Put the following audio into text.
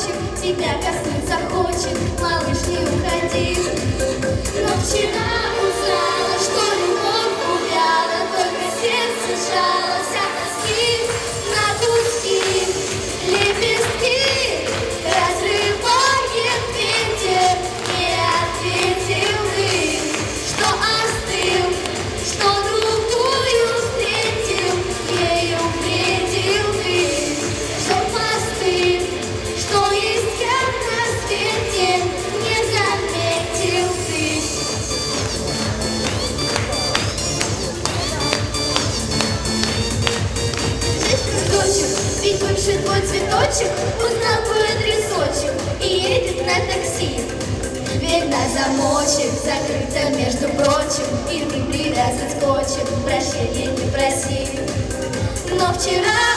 хочет, тебя коснуться хочет, малыш, не уходи. Ночью більше цветочек узнал узнакує трісочок и едет на такси. дверь на замочек закрыта, между прочим, и ты привязан скотчем, прощения не проси. Но вчера